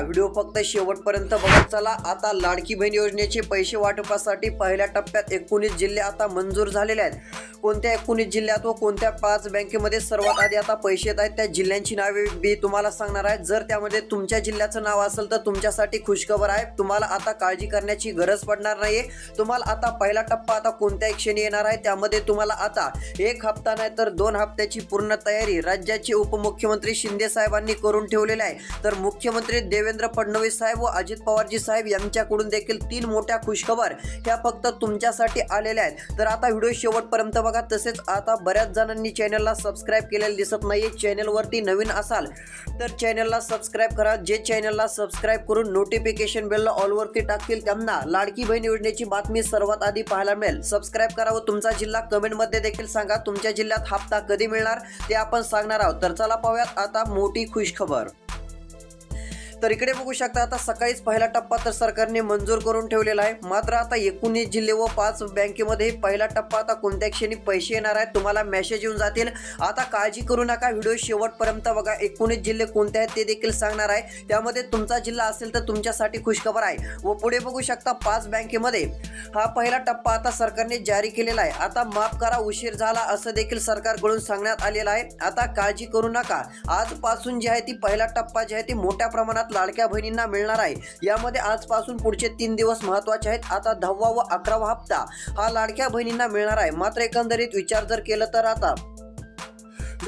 Video फक्त शेवटपर्यंत बघत चला. आता लाडकी बहीण योजनेचे पैसे वाटपासाठी पहिल्या टप्प्यात एकोणीस जिल्हे आता मंजूर झालेले आहेत. कोणत्या एकोणीस जिल्ह्यात व कोणत्या पाच बँकेमध्ये सर्वात आधी आता पैसे येत आहेत त्या जिल्ह्यांची नावे मी तुम्हाला सांगणार आहे. जर त्यामध्ये तुमच्या जिल्ह्याचं नाव असेल तर तुमच्यासाठी खुशखबर आहे. तुम्हाला आता काळजी करण्याची गरज पडणार नाहीये. तुम्हाला आता पहिला टप्पा आता कोणत्या क्षणी येणार आहे त्यामध्ये तुम्हाला आता एक हप्ता नाही तर दोन हप्त्याची पूर्ण तयारी राज्याचे उपमुख्यमंत्री शिंदे साहेबांनी करून ठेवलेली आहे. तर मुख्यमंत्री देवेंद्र फडणवीस साहेब व अजित पवारजी साहेब यांच्याकडून देखील तीन मोठ्या खुशखबर ह्या फक्त तुमच्यासाठी आलेल्या आहेत. तर आता व्हिडिओ शेवटपर्यंत बघा. तसेच आता बऱ्याच जणांनी चॅनलला सबस्क्राईब केलेलं दिसत नाही चॅनलवरती नवीन असाल तर चॅनलला सबस्क्राईब करा. जे चॅनलला सबस्क्राईब करून नोटिफिकेशन बेलला ऑलवरती टाकतील त्यांना लाडकी बहीण योजनेची बातमी सर्वात आधी पाहायला मिळेल. सबस्क्राईब करा व तुमचा जिल्हा कमेंटमध्ये देखील सांगा. तुमच्या जिल्ह्यात हप्ता कधी मिळणार ते आपण सांगणार आहोत. तर चला पाहूयात आता मोठी खुशखबर. तर इकडे बघू शकता आता सकाळीच पहिला टप्पा तर सरकारने मंजूर करून ठेवलेला आहे. मात्र आता एकोणीस जिल्हे व पाच बँकेमध्ये पहिला टप्पा आता कोणत्या क्षणी पैसे येणार आहेत तुम्हाला मेसेज येऊन जातील. आता काळजी करू नका व्हिडिओ शेवटपर्यंत बघा. एकोणीस जिल्हे कोणते आहेत ते देखील सांगणार आहे. त्यामध्ये तुमचा जिल्हा असेल तर तुमच्यासाठी खुशखबर आहे. व पुढे बघू शकता पाच बँकेमध्ये हा पहिला टप्पा आता सरकारने जारी केलेला आहे. आता माफ करा उशीर झाला असं देखील सरकारकडून सांगण्यात आलेलं आहे. आता काळजी करू नका. आजपासून जी आहे ती पहिला टप्पा जी आहे ती मोठ्या प्रमाणात लाडक्या बहिणींना मिळणार आहे. यामध्ये आजपासून पुढचे तीन दिवस महत्त्वाचे आहेत. आता दहावा व अकरावा हप्ता हा लाडक्या बहिणींना मिळणार आहे. मात्र एकंदरीत विचार जर केलं तर आता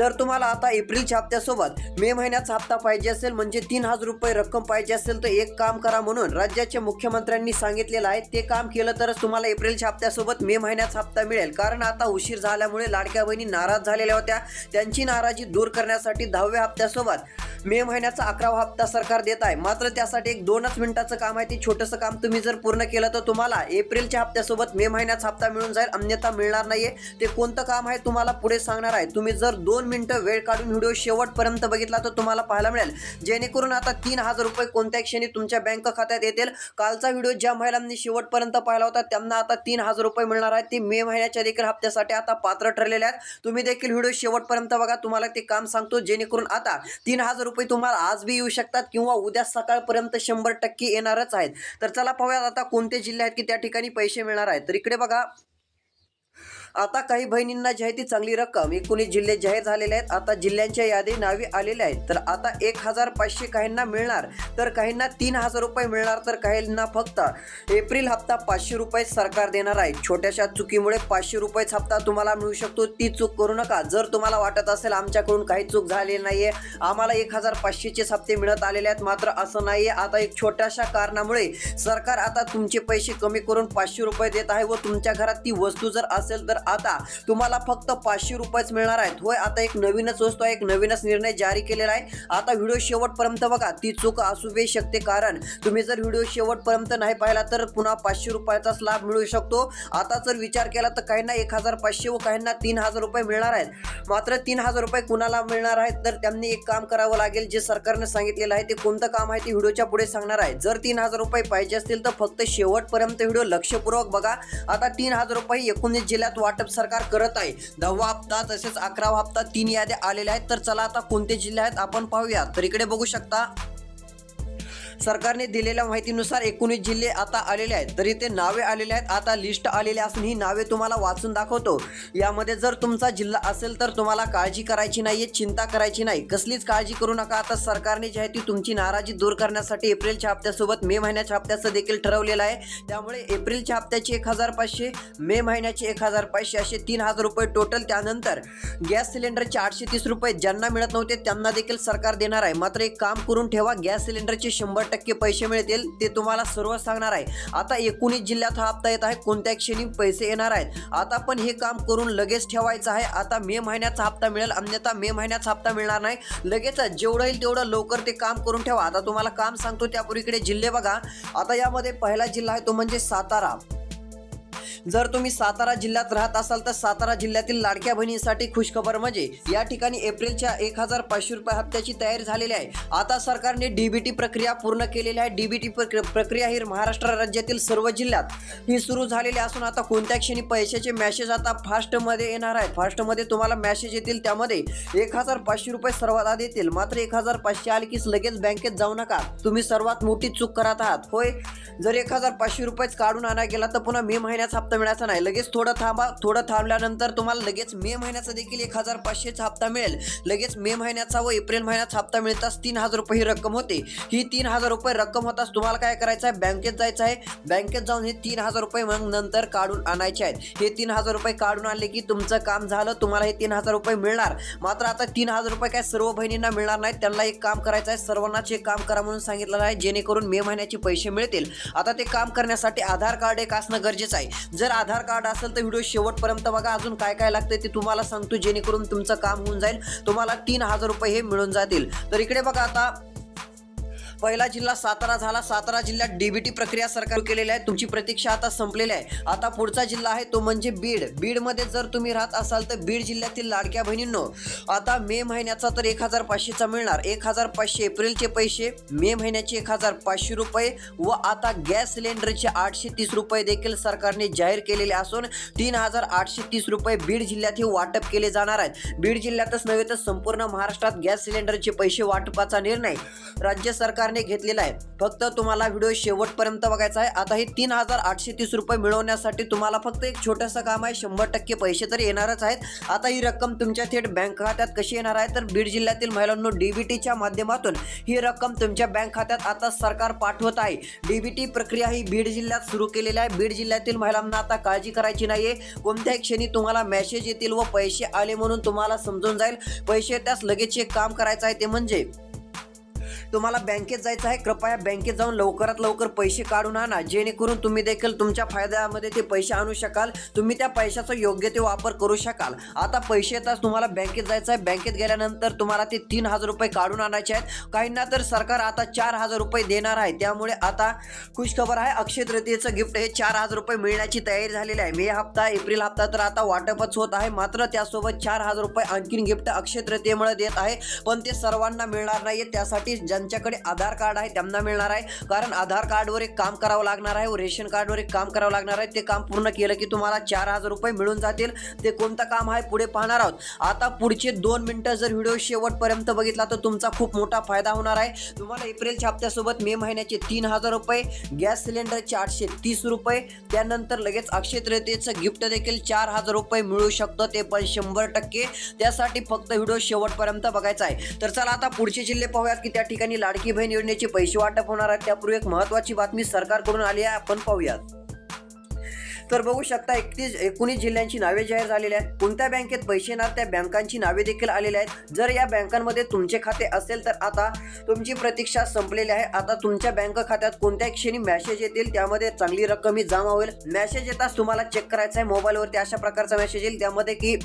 जर तुम्हाला आता एप्रिलच्या हप्त्यासोबत मे महिन्याचा हप्ता पाहिजे असेल म्हणजे तीन हजार रुपये रक्कम पाहिजे असेल तर एक काम करा म्हणून राज्याच्या मुख्यमंत्र्यांनी सांगितलेलं आहे ते काम केलं तरच तुम्हाला एप्रिलच्या हप्त्यासोबत मे महिन्याचा हप्ता मिळेल. कारण आता उशीर झाल्यामुळे लाडक्या बहिणी नाराज झालेल्या होत्या. त्यांची नाराजी दूर करण्यासाठी दहाव्या हप्त्यासोबत मे महिन्याचा अकरावा हप्ता सरकार देत आहे. मात्र त्यासाठी एक दोनच मिनिटाचं काम आहे. ते छोटंसं काम तुम्ही जर पूर्ण केलं तर तुम्हाला एप्रिलच्या हप्त्यासोबत मे महिन्याचा हप्ता मिळून जाईल. अन्यथा मिळणार नाहीये. ते कोणतं काम आहे तुम्हाला पुढे सांगणार आहे. तुम्ही जर दोन मिनटं वेळ काढून व्हिडिओ शेवटपर्यंत बघितला तर तुम्हाला पाहायला मिळेल. जेणेकरून आता तीन हजार रुपये कोणत्या क्षणी तुमच्या बँक खात्यात येतील. कालचा व्हिडिओ ज्या महिलांनी शेवटपर्यंत पाहिला होता त्यांना आता तीन हजार रुपये मिळणार आहेत. ते मे महिन्याच्या देखील हप्त्यासाठी आता पात्र ठरलेले आहेत. तुम्ही देखील व्हिडिओ शेवटपर्यंत बघा तुम्हाला ते काम सांगतो. जेणेकरून आता तीन हजार रुपये तुम्हाला आज बी येऊ शकतात किंवा उद्या सकाळपर्यंत शंभर टक्के येणारच आहेत. तर चला पाहूयात आता कोणते जिल्हे आहेत की त्या ठिकाणी पैसे मिळणार आहेत. तर इकडे बघा आता काही बहिणींना जी आहे ती चांगली रक्कम. एकोणीस जिल्हे जाहीर झालेले आहेत. आता जिल्ह्यांच्या यादी नावे आलेल्या आहेत. तर आता एक हजार पाचशे काहींना मिळणार. तर काहींना तीन हजार रुपये मिळणार तर काहींना फक्त एप्रिल हप्ता पाचशे रुपये सरकार देणार आहे. छोट्याशा चुकीमुळे पाचशे रुपयेच हप्ता तुम्हाला मिळू शकतो. ती चूक करू नका. जर तुम्हाला वाटत असेल आमच्याकडून काही चूक झालेली आहे आम्हाला एक हजार पाचशेचेच हप्ते मिळत आलेले आहेत. मात्र असं नाही आहे आता एक छोट्याशा कारणामुळे सरकार आता तुमचे पैसे कमी करून पाचशे रुपये देत आहे व तुमच्या घरात ती वस्तू जर असेल तर आता तुम्हाला फक्त पाचशे रुपयेच मिळणार आहेत. होय आता एक नवीनच वस्तू आहे एक नवीनच निर्णय जारी केलेला आहे. आता व्हिडिओ शेवटपर्यंत बघा ती चूक असू बी शकते. कारण तुम्ही जर व्हिडिओ शेवटपर्यंत नाही पाहिला तर पुन्हा पाचशे रुपयाचाच लाभ मिळू शकतो. आता जर विचार केला तर काहींना एक हजार पाचशे व काहींना तीन हजार रुपये मिळणार आहेत. मात्र तीन हजार रुपये कुणाला मिळणार आहेत? तर त्यांनी एक काम करावं लागेल जे सरकारने सांगितलेलं आहे ते कोणतं काम आहे ते व्हिडिओच्या पुढे सांगणार आहे. जर तीन हजार रुपये पाहिजे असतील तर फक्त शेवटपर्यंत व्हिडिओ लक्षपूर्वक बघा. आता तीन हजार रुपये एकोणीस जिल्ह्यात वाटप सरकार करत आहे. दहावा हप्ता तसेच अकरावा हप्ता तीन याद्या आलेल्या आहेत. तर चला आता कोणते जिल्हे आहेत आपण पाहूया. तर इकडे बघू शकता सरकारने दिलेल्या माहितीनुसार एकोणीस जिल्हे आता आलेले आहेत. तरी ते नावे आलेले आहेत आता लिस्ट आलेले असून ही नावे तुम्हाला वाचून दाखवतो. यामध्ये जर तुमचा जिल्हा असेल तर तुम्हाला काळजी करायची नाहीये चिंता करायची नाही. कसलीच काळजी करू नका. आता सरकारने जी आहे ती तुमची नाराजी दूर करण्यासाठी एप्रिलच्या हप्त्यासोबत मे महिन्याच्या हप्त्याचं देखील ठरवलेलं आहे. त्यामुळे एप्रिलच्या हप्त्याचे एक हजार पाचशे मे महिन्याचे एक हजार पाचशे असे तीन हजार रुपये टोटल त्यानंतर गॅस सिलेंडरचे आठशे तीस रुपये ज्यांना मिळत नव्हते त्यांना देखील सरकार देणार आहे. मात्र एक काम करून ठेवा गॅस सिलेंडरचे शंभर टक्के पैसे मिळतील ते तुम्हाला सर्व सांगणार आहे. आता एकोणीस जिल्ह्यात हा हप्ता येत आहे कोणत्या क्षणी पैसे येणार आहेत. आता पण हे काम करून लगेच ठेवायचं आहे. आता मे महिन्याचा हप्ता मिळेल अन्यथा मे महिन्याचा हप्ता मिळणार नाही. लगेच जेवढं येईल तेवढं लवकर ते काम करून ठेवा. आता तुम्हाला काम सांगतो त्यापूर्वीकडे जिल्हे बघा. आता यामध्ये पहिला जिल्हा आहे तो म्हणजे सातारा. जर तुम्ही सातारा जिल्ह्यात राहत असाल तर सातारा जिल्ह्यातील लाडक्या बहिणींसाठी खुशखबर म्हणजे या ठिकाणी एप्रिलच्या एक हजार पाचशे रुपये हप्त्याची तयारी झालेली आहे. आता सरकारने डीबीटी प्रक्रिया पूर्ण केलेली आहे. डीबीटी प्रक्रिया ही महाराष्ट्र राज्यातील सर्व जिल्ह्यात ही सुरू झालेली असून आता कोणत्या क्षणी पैशाचे मॅसेज आता फास्टमध्ये येणार आहे? फास्टमध्ये तुम्हाला मॅसेज येतील. त्यामध्ये एक हजार पाचशे रुपये सर्वात आधी येतील. मात्र एक हजार पाचशे आले की लगेच बँकेत जाऊ नका. तुम्ही सर्वात मोठी चूक करत आहात. होय? जर एक हजार पाचशे रुपयेच काढून आणा गेला तर पुन्हा मे महिन्याचा हप्ता मिळायचा नाही. लगेच थोडं थांबा थोडं थांबल्यानंतर तुम्हाला लगेच मे महिन्याचा देखील एक हजार पाचशेचा हप्ता मिळेल. लगेच मे महिन्याचा व एप्रिल महिन्याचा हप्ता मिळताच तीन हजार रुपये ही रक्कम होते. ही तीन हजार रुपये रक्कम होताच तुम्हाला काय करायचं आहे? बँकेत जायचं आहे. बँकेत जाऊन हे तीन हजार रुपये मग नंतर काढून आणायचे आहेत. हे तीन हजार रुपये काढून आणले की तुमचं काम झालं तुम्हाला हे तीन हजार रुपये मिळणार. मात्र आता तीन हजार रुपये काय सर्व बहिणींना मिळणार नाहीत. त्यांना एक काम करायचं आहे. सर्वांनाच एक काम करा म्हणून सांगितलेलं आहे. जेणेकरून मे महिन्याचे पैसे मिळतील. आता ते काम करण्यासाठी आधार कार्ड एक असणं गरजेचं आहे. जर आधार कार्ड असेल तर व्हिडिओ शेवटपर्यंत बघा. अजून काय काय लागतं ते तुम्हाला सांगतो जेणेकरून तुमचं काम होऊन जाईल. तुम्हाला तीन हजार रुपये हे मिळून जातील. तर इकडे बघा आता पहिला जिल्हा सातारा झाला. सातारा जिल्ह्यात डीबीटी प्रक्रिया सरकार केलेली आहे. तुमची प्रतीक्षा आता संपलेली आहे. आता पुढचा जिल्हा आहे तो म्हणजे बीड. बीडमध्ये जर तुम्ही राहत असाल तर बीड जिल्ह्यातील लाडक्या बहिणींनो आता मे महिन्याचा तर एक हजार पाचशेचा मिळणार. एक हजार पाचशे एप्रिलचे पैसे मे महिन्याचे एक हजार पाचशे रुपये व आता गॅस सिलेंडरचे आठशे तीस रुपये देखील सरकारने जाहीर केलेले असून तीन हजार आठशे तीस रुपये बीड जिल्ह्यात हे वाटप केले जाणार आहेत. बीड जिल्ह्यातच नव्हे तर संपूर्ण महाराष्ट्रात गॅस सिलेंडरचे पैसे वाटपाचा निर्णय राज्य सरकार सरकारने घेतलेला आहे. फक्त तुम्हाला व्हिडिओ शेवटपर्यंत बघायचा आहे. आता हे तीन हजार आठशे तीस रुपये मिळवण्यासाठी तुम्हाला फक्त एक छोटंसं काम आहे. शंभर टक्के पैसे तर येणारच आहेत. आता ही रक्कम तुमच्या थेट बँक खात्यात कशी येणार आहे? तर बीड जिल्ह्यातील महिलांनो डीबीटीच्या माध्यमातून ही रक्कम तुमच्या बँक खात्यात आता सरकार पाठवत आहे. डीबीटी प्रक्रिया ही बीड जिल्ह्यात सुरू केलेली आहे. बीड जिल्ह्यातील महिलांना आता काळजी करायची नाहीये. कोणत्याही क्षणी तुम्हाला मेसेज येतील व पैसे आले म्हणून तुम्हाला समजून जाईल. पैसे त्यास लगेच एक काम करायचं आहे ते म्हणजे तुम्हाला बँकेत जायचं आहे कृपया बँकेत जाऊन लवकरात लवकर पैसे काढून आणा. जेणेकरून तुम्ही देखील तुमच्या फायद्यामध्ये ते पैसे आणू शकाल. तुम्ही त्या पैशाचा योग्य ते वापर करू शकाल. आता पैसे येताच तुम्हाला बँकेत जायचं आहे. बँकेत गेल्यानंतर तुम्हाला ते तीन हजार रुपये काढून आणायचे आहेत. काहींना तर सरकार आता चार हजार रुपये देणार आहे. त्यामुळे आता खुशखबर आहे. अक्षय तृतीयेचं गिफ्ट हे चार हजार रुपये मिळण्याची तयारी झालेली आहे. मे हप्ता एप्रिल हप्ता तर आता वाटपच होत आहे. मात्र त्यासोबत चार हजार रुपये आणखीन गिफ्ट अक्षय तृतीयेमुळे देत आहे. पण ते सर्वांना मिळणार नाही त्यासाठी ज्यांच्याकडे आधार कार्ड आहे त्यांना मिळणार आहे. कारण आधार कार्डवर एक काम करावं लागणार आहे व रेशन कार्डवर एक काम करावं लागणार आहे. ते काम पूर्ण केलं की तुम्हाला चार हजार रुपये मिळून जातील. ते कोणतं काम आहे पुढे पाहणार आहोत. आता पुढचे दोन मिनटं जर व्हिडिओ शेवटपर्यंत बघितला तर तुमचा खूप मोठा फायदा होणार आहे. तुम्हाला एप्रिलच्या हप्त्यासोबत मे महिन्याचे तीन हजार रुपये गॅस सिलेंडरचे आठशे तीस रुपये त्यानंतर लगेच अक्षय तृतीयेचं गिफ्ट देखील चार हजार रुपये मिळू शकतं. ते पण शंभर टक्के. त्यासाठी फक्त व्हिडिओ शेवटपर्यंत बघायचा आहे. तर चला आता पुढचे जिल्हे पाहूयात की त्या ठिकाणी लाडकी बहीण योजनेचे पैसे वाटप होणार आहेत. त्यापूर्वी एक महत्वाची बातमी सरकारकडून आली आहे. आपण पाहूयात. तर बघू शकता एकतीस एकोणीस जिल्ह्यांची नावे जाहीर झालेली आहेत. कोणत्या बँकेत पैसे येणार त्या बँकांची नावे देखील आलेली आहेत. जर या बँकांमध्ये तुमचे खाते असेल तर आता तुमची प्रतीक्षा संपलेली आहे. आता तुमच्या बँक खात्यात कोणत्या क्षणी मॅसेज येतील. त्यामध्ये चांगली रक्कम ही जमा होईल. मॅसेज येताच तुम्हाला चेक करायचा आहे. मोबाईलवरती अशा प्रकारचा मेसेज येईल. त्यामध्ये की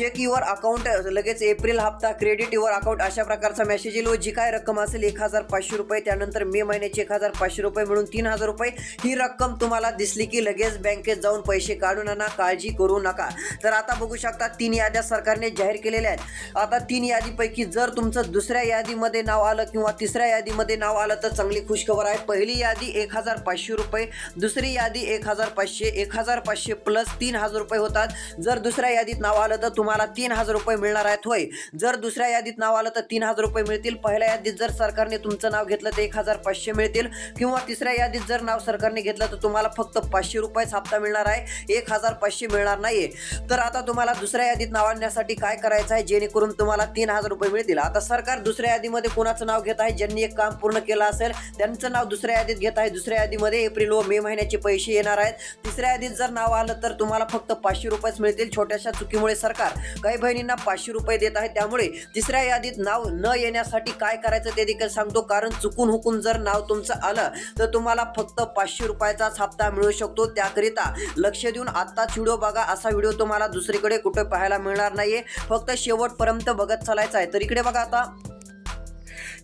चेक युअर अकाउंट लगेच एप्रिल हप्ता क्रेडिट युअर अकाउंट अशा प्रकारचा मेसेज येईल. व जी काय रक्कम असेल एक हजार पाचशे रुपये त्यानंतर मे महिन्याचे एक हजार पाचशे रुपये मिळून तीन हजार रुपये ही रक्कम तुम्हाला दिसली की लगेच बँकेत जाऊन पैसे काढून आणा काळजी करू नका. तर आता बघू शकता तीन याद्या सरकारने जाहीर केलेल्या आहेत. आता तीन यादीपैकी जर तुमचं दुसऱ्या यादीमध्ये नाव आलं किंवा तिसऱ्या यादीमध्ये नाव आलं तर चांगली खुशखबर आहे. पहिली यादी एक हजार पाचशे रुपये दुसरी यादी एक हजार पाचशे एक हजार पाचशे प्लस तीन हजार रुपये होतात. जर दुसऱ्या यादीत नाव आलं तर तुम्हाला तुम्हाला तीन हजार रुपये मिळणार आहेत. होय. जर दुसऱ्या यादीत नाव आलं तर तीन हजार रुपये मिळतील. पहिल्या यादीत जर सरकारने तुमचं नाव घेतलं तर एक हजार पाचशे मिळतील. किंवा तिसऱ्या यादीत जर नाव सरकारने घेतलं तर तुम्हाला फक्त पाचशे रुपयेच हप्ता मिळणार आहे. एक हजार पाचशे मिळणार नाहीये. तर आता तुम्हाला दुसऱ्या यादीत नाव आणण्यासाठी काय करायचं आहे? जेणेकरून तुम्हाला तीन हजार रुपये मिळतील. आता सरकार दुसऱ्या यादीमध्ये कोणाचं नाव घेत आहे? ज्यांनी एक काम पूर्ण केलं असेल त्यांचं नाव दुसऱ्या यादीत घेत आहे. दुसऱ्या यादीमध्ये एप्रिल व मे महिन्याचे पैसे येणार आहेत. तिसऱ्या यादीत जर नाव आलं तर तुम्हाला फक्त पाचशे रुपयेच मिळतील. छोट्याशा चुकीमुळे सरकार. काही बहिणींना पाचशे रुपये देत आहे त्यामुळे तिसऱ्या यादीत नाव न येण्यासाठी काय करायचं ते देखील सांगतो. कारण चुकून हुकून जर नाव तुमचं आलं तर तुम्हाला फक्त पाचशे रुपयाचाच हप्ता मिळू शकतो. त्याकरिता लक्ष देऊन आत्ताच व्हिडिओ बघा. असा व्हिडिओ तुम्हाला दुसरीकडे कुठे पाहायला मिळणार नाहीये. फक्त शेवटपर्यंत बघत चालायचं आहे. तर इकडे बघा आता.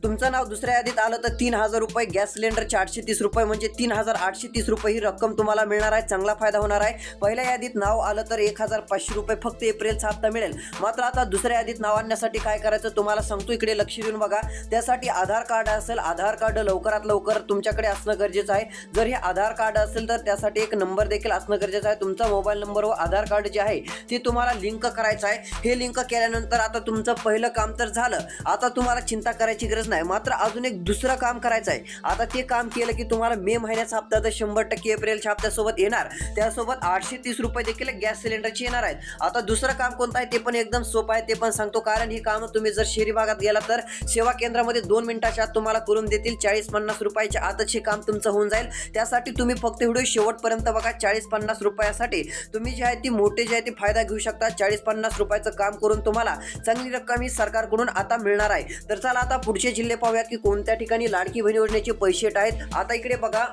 तुमचं नाव दुसऱ्या यादीत आलं तर तीन हजार रुपये गॅस सिलेंडरचे आठशे तीस रुपये म्हणजे तीन हजार आठशे तीस रुपये ही रक्कम तुम्हाला मिळणार आहे. चांगला फायदा होणार आहे. पहिल्या यादीत नाव आलं तर एक हजार पाचशे रुपये फक्त एप्रिलचा हप्ता मिळेल. मात्र आता दुसऱ्या यादीत नाव आणण्यासाठी काय करायचं तुम्हाला सांगतो. इकडे लक्ष देऊन बघा. त्यासाठी आधार कार्ड असेल आधार कार्ड लवकरात लवकर तुमच्याकडे असणं गरजेचं आहे. जर हे आधार कार्ड असेल तर त्यासाठी एक नंबर देखील असणं गरजेचं आहे. तुमचा मोबाईल नंबर व आधार कार्ड जे आहे ते तुम्हाला लिंक करायचं आहे. हे लिंक केल्यानंतर आता तुमचं पहिलं काम तर झालं. आता तुम्हाला चिंता करायची गरज नाही. मात्र अजून एक दुसरं काम करायचं आहे. आता ते काम केलं की तुम्हाला मे महिन्याचा हप्ता तर शंभर टक्के एप्रिलच्या हप्त्यासोबत येणार. त्यासोबत आठशे तीस रुपये देखील गॅस सिलेंडरचे येणार आहेत. आता दुसरं काम कोणतं आहे ते पण एकदम सोपं आहे ते पण सांगतो. कारण ही कामं तुम्ही जर शहरी भागात गेला तर सेवा केंद्रामध्ये दोन मिनिटाच्या आत तुम्हाला करून देतील चाळीस पन्नास रुपयाच्या आतच हे काम तुमचं होऊन जाईल. त्यासाठी तुम्ही फक्त व्हिडिओ शेवटपर्यंत बघा. चाळीस पन्नास रुपयासाठी. तुम्ही जे आहे ती मोठे जे आहे ते फायदा घेऊ शकता. चाळीस पन्नास रुपयाचं काम करून तुम्हाला चांगली रक्कम ही सरकारकडून आता मिळणार आहे. तर चला आता पुढचे जिल्हे पाहूयात की कोणत्या ठिकाणी लाडकी बहीण योजनेचे पैसे आहेत? आता इकडे बघा.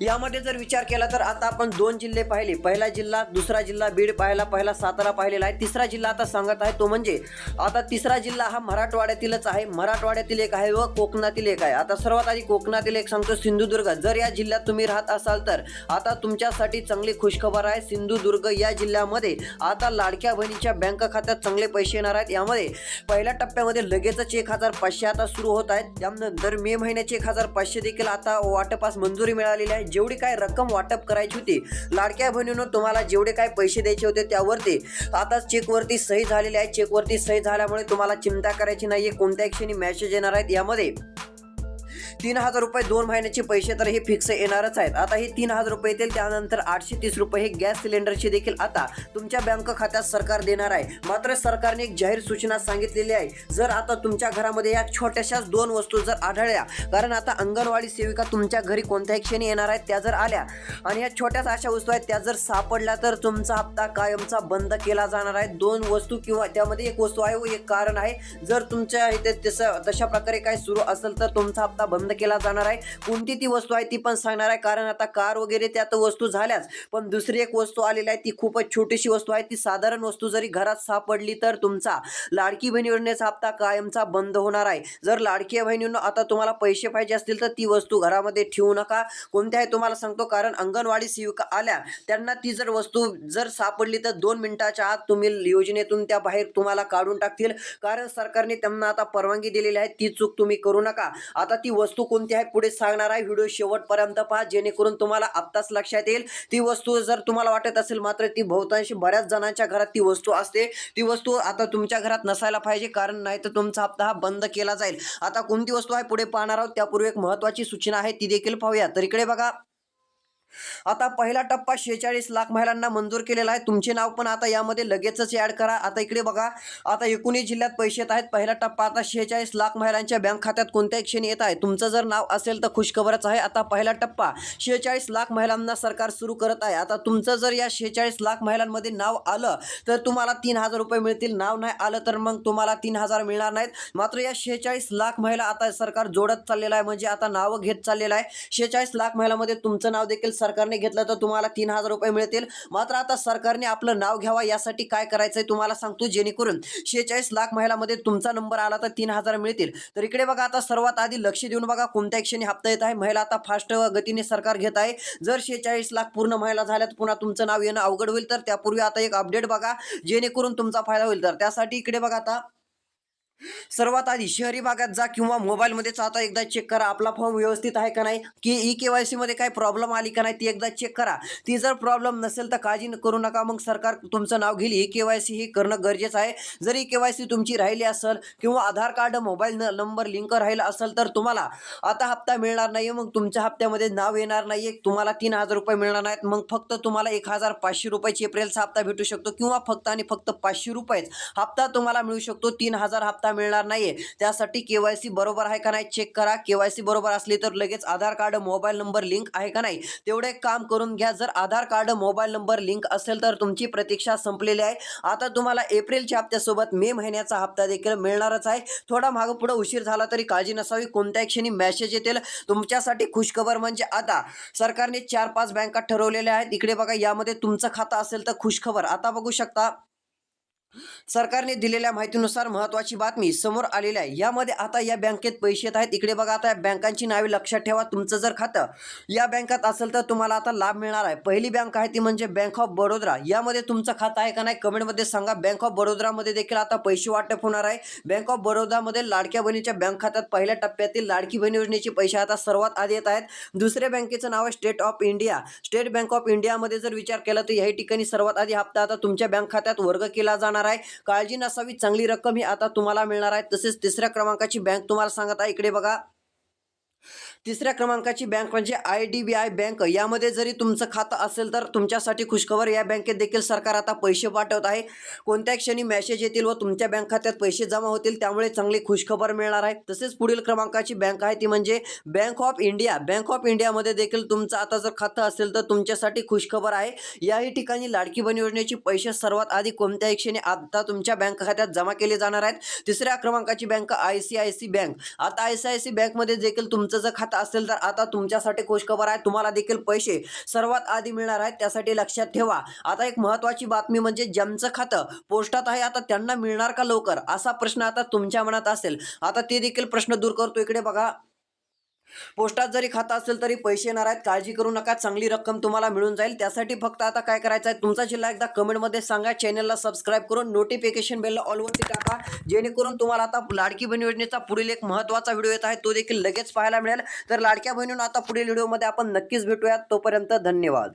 यामध्ये जर विचार केला तर आता आपण दोन जिल्हे पाहिले. पहिला जिल्हा दुसरा जिल्हा बीड पाहिला पहिला सातारा पाहिलेला आहे. तिसरा जिल्हा आता सांगत आहे तो म्हणजे आता तिसरा जिल्हा हा मराठवाड्यातीलच आहे. मराठवाड्यातील एक आहे व कोकणातील एक आहे. आता सर्वात आधी कोकणातील एक सांगतो सिंधुदुर्ग. जर या जिल्ह्यात तुम्ही राहत असाल तर आता तुमच्यासाठी चांगली खुशखबर आहे. सिंधुदुर्ग या जिल्ह्यामध्ये आता लाडक्या बहिणीच्या बँक खात्यात चांगले पैसे येणार आहेत. यामध्ये पहिल्या टप्प्यामध्ये लगेचच एक हजार पाचशे आता सुरू होत आहेत. त्यानंतर मे महिन्याचे एक हजार पाचशे देखील आता वाटपास मंजुरी मिळालेली आहे. जेवढी काय रक्कम वाटप करायची होती लाडक्या बहिणीनं तुम्हाला जेवढे काय पैसे द्यायचे होते त्यावरती आता चेकवरती सही झालेली आहे. चेकवरती सही झाल्यामुळे तुम्हाला चिंता करायची नाहीये. कोणत्या क्षणी मॅसेज येणार आहेत यामध्ये. तीन हजार रुपये दोन महिन्याचे पैसे तर हे फिक्स येणारच आहेत. आता हे तीन हजार रुपये येतील त्यानंतर आठशे तीस रुपये हे गॅस सिलेंडरचे देखील आता तुमच्या बँक खात्यात सरकार देणार आहे. मात्र सरकारने एक जाहीर सूचना सांगितलेली आहे. जर आता तुमच्या घरामध्ये या छोट्याशाच दोन वस्तू जर आढळल्या कारण आता अंगणवाडी सेविका तुमच्या घरी कोणत्याही क्षणी येणार आहेत त्या जर आल्या आणि या छोट्याच अशा वस्तू आहेत त्या जर सापडल्या तर तुमचा हप्ता कायमचा बंद केला जाणार आहे. दोन वस्तू किंवा त्यामध्ये एक वस्तू आहे व एक कारण आहे. जर तुमच्या इथे तसं तशा प्रकारे काय सुरू असेल तर तुमचा हप्ता बंद केला जाणार आहे. कोणती ती वस्तू आहे ती पण सांगणार आहे. कारण आता कार वगैरे त्यात वस्तू झाल्याच पण दुसरी एक वस्तू आलेली आहे ती खूपच छोटीशी वस्तू आहे. ती साधारण वस्तू जरी घरात सापडली तर तुमचा लाडकी बहीण योजनेचा हप्ता कायमचा बंद होणार आहे. जर लाडकी बहिणीनं आता तुम्हाला पैसे पाहिजे असतील तर ती वस्तू घरामध्ये ठेवू नका. कोणत्या आहे तुम्हाला सांगतो कारण अंगणवाडी सेविका आल्या त्यांना ती जर वस्तू जर सापडली तर दोन मिनिटाच्या आत तुम्ही योजनेतून त्या बाहेर तुम्हाला काढून टाकतील. कारण सरकारने त्यांना आता परवानगी दिलेली आहे ती चूक तुम्ही करू नका. आता ती वस्तू वस्तू कोणती आहे पुढे सांगणार आहे. व्हिडिओ शेवटपर्यंत पहा. जेणेकरून तुम्हाला आत्ताच लक्षात येईल. ती वस्तू जर तुम्हाला वाटत असेल मात्र ती बहुतांशी बऱ्याच जणांच्या घरात ती वस्तू असते. ती वस्तू आता तुमच्या घरात नसायला पाहिजे. कारण नाही तर तुमचा हप्ता हा बंद केला जाईल. आता कोणती वस्तू आहे पुढे पाहणार आहोत. त्यापूर्वी एक महत्वाची सूचना आहे ती देखील पाहूया. तर इकडे बघा. आता पहिला टप्पा शेहेचाळीस लाख महिलांना मंजूर केलेला आहे. तुमचे नाव पण आता यामध्ये लगेचच ऍड करा. आता इकडे बघा. आता एकोणीस जिल्ह्यात पैसे येत आहेत. पहिला टप्पा आता शेहेचाळीस लाख महिलांच्या बँक खात्यात कोणत्याही क्षणी येत आहे? तुमचं जर नाव असेल तर खुशखबरच आहे. आता पहिला टप्पा शेहेचाळीस लाख महिलांना सरकार सुरू करत आहे. आता तुमचं जर या शेहेचाळीस लाख महिलांमध्ये नाव आलं तर तुम्हाला तीन हजार रुपये मिळतील. नाव नाही आलं तर मग तुम्हाला तीन हजार मिळणार नाहीत. मात्र या शेहेचाळीस लाख महिला आता सरकार जोडत चाललेलं आहे. म्हणजे आता नावं घेत चाललेलं आहे. शेहेचाळीस लाख महिलांमध्ये तुमचं नाव देखील सरकारने घेतलं तर तुम्हाला तीन हजार रुपये मिळतील. मात्र आता सरकारने आपलं नाव घ्यावा यासाठी काय करायचंय तुम्हाला सांगतो. जेणेकरून शेहेचाळीस लाख महिलामध्ये तुमचा नंबर आला तर तीन हजार मिळतील. तर इकडे बघा आता सर्वात आधी लक्ष देऊन बघा कोणत्या क्षणी हप्ता येत आहे. महिला आता फास्ट गतीने सरकार घेत आहे. जर शेहेचाळीस लाख पूर्ण महिला झाल्या तर पुन्हा तुमचं नाव येणं अवघड होईल. तर त्यापूर्वी आता एक अपडेट बघा. जेणेकरून तुमचा फायदा होईल. तर त्यासाठी इकडे बघा आता सर्वात आधी शहरी भागात जा किंवा मोबाईलमध्येच आता एकदा चेक करा आपला फॉर्म व्यवस्थित आहे का नाही की ई के वाय सीमध्ये काही प्रॉब्लेम आली का नाही ती एकदा चेक करा. ती जर प्रॉब्लेम नसेल तर काळजी करू नका. मग सरकार तुमचं नाव घेईल. ई के वाय सी हे करणं गरजेचं आहे. जर ई के वाय सी तुमची राहिली असेल किंवा Aadhaar card mobile number link राहिला असेल तर तुम्हाला आता हप्ता मिळणार नाही मग तुमच्या हप्त्यामध्ये नाव येणार नाही तुम्हाला तीन हजार रुपये मिळणार नाहीत. मग फक्त तुम्हाला एक हजार पाचशे रुपयाची एप्रिलचा हप्ता भेटू शकतो किंवा फक्त आणि फक्त पाचशे रुपयेच हप्ता तुम्हाला मिळू शकतो. तीन हजार हप्ता मिळणार नाहीये. त्यासाठी केवायसी बरोबर आहे का नाही चेक करा. केवायसी बरोबर असली तर लगेच Aadhaar card mobile number link आहे का नाही? तेवढे काम करून घ्या. जर Aadhaar card mobile number link असेल तर तुमची प्रतीक्षा संपलेली आहे. आता तुम्हाला एप्रिलच्या हप्त्यासोबत मे महिन्याचा हप्ता देखील मिळणारच आहे. थोडा मागं पुढे उशीर झाला तरी काळजी नसावी. कोणत्याही क्षणी मेसेज येतील. तुमच्यासाठी खुशखबर म्हणजे आता सरकारने चार पाच बँका ठरवलेल्या आहेत. इकडे बघा यामध्ये तुमचं खातं असेल तर खुशखबर. आता बघू शकता सरकारने दिलेल्या माहितीनुसार महत्वाची बातमी समोर आलेली आहे. यामध्ये आता या बँकेत पैसे येत आहेत. इकडे बघा आता या बँकांची नावे लक्षात ठेवा. तुमचं जर खातं या बँकात असेल तर तुम्हाला आता लाभ मिळणार आहे. पहिली बँक आहे ती म्हणजे बँक ऑफ बडोदरा. यामध्ये तुमचं खातं आहे का नाही कमेंटमध्ये सांगा. बँक ऑफ बडोदरामध्ये देखील आता पैसे वाटप होणार आहे. बँक ऑफ बडोदामध्ये लाडक्या बहिणीच्या बँक खात्यात पहिल्या टप्प्यातील लाडकी बहीण योजनेचे पैसे आता सर्वात आधी येत आहेत. दुसऱ्या बँकेचं नाव आहे State of India. State Bank of इंडियामध्ये जर विचार केला तर याही ठिकाणी सर्वात आधी हप्ता आता तुमच्या बँक खात्यात वर्ग केला जाणार आहे. काळजी नसावी चांगली रक्कम ही आता तुम्हाला मिळणार आहे. तसेच तिसऱ्या क्रमांकाची बँक तुम्हाला सांगत आहे. इकडे बघा. तिसऱ्या क्रमांकाची बँक म्हणजे I D B I bank. यामध्ये जरी तुमचं खातं असेल तर तुमच्यासाठी खुशखबर या बँकेत देखील सरकार आता पैसे पाठवत आहे. कोणत्या क्षणी मेसेज येतील व तुमच्या बँक खात्यात पैसे जमा होतील त्यामुळे चांगली खुशखबर मिळणार आहे. तसेच पुढील क्रमांकाची बँक आहे ती म्हणजे Bank of India. Bank of इंडियामध्ये देखील तुमचं आता जर खातं असेल तर तुमच्यासाठी खुशखबर आहे. याही ठिकाणी लाडकी बन योजनेचे पैसे सर्वात आधी कोणत्याही क्षणी आता तुमच्या बँक खात्यात जमा केले जाणार आहेत. तिसऱ्या क्रमांकाची bank I C I C bank. आता आय सी आय सी बँकमध्ये देखील तुमचं जर खातं असेल तर आता तुमच्यासाठी खुशखबर आहे. तुम्हाला देखील पैसे सर्वात आधी मिळणार आहेत त्यासाठी लक्षात ठेवा. आता एक महत्त्वाची बातमी म्हणजे ज्यांचं खातं पोस्टात आहे आता त्यांना मिळणार का लवकर? असा प्रश्न आता तुमच्या मनात असेल. आता ते देखील प्रश्न दूर करतो. इकडे बघा. पोस्टात जरी खातं असेल तरी पैसे येणार आहेत. काळजी करू नका. चांगली रक्कम तुम्हाला मिळून जाईल. त्यासाठी फक्त आता काय करायचं आहे? तुमचा जिल्हा एकदा कमेंटमध्ये सांगा. चॅनलला सबस्क्राईब करून नोटिफिकेशन बेलला ऑलवरती टाका. जेणेकरून तुम्हाला आता लाडकी बहीण योजनेचा पुढील एक महत्त्वाचा व्हिडिओ येत आहे. तो देखील लगेच पाहायला मिळेल. तर लाडक्या बहिणींनो आता पुढील व्हिडिओमध्ये आपण नक्कीच भेटूयात. तोपर्यंत धन्यवाद.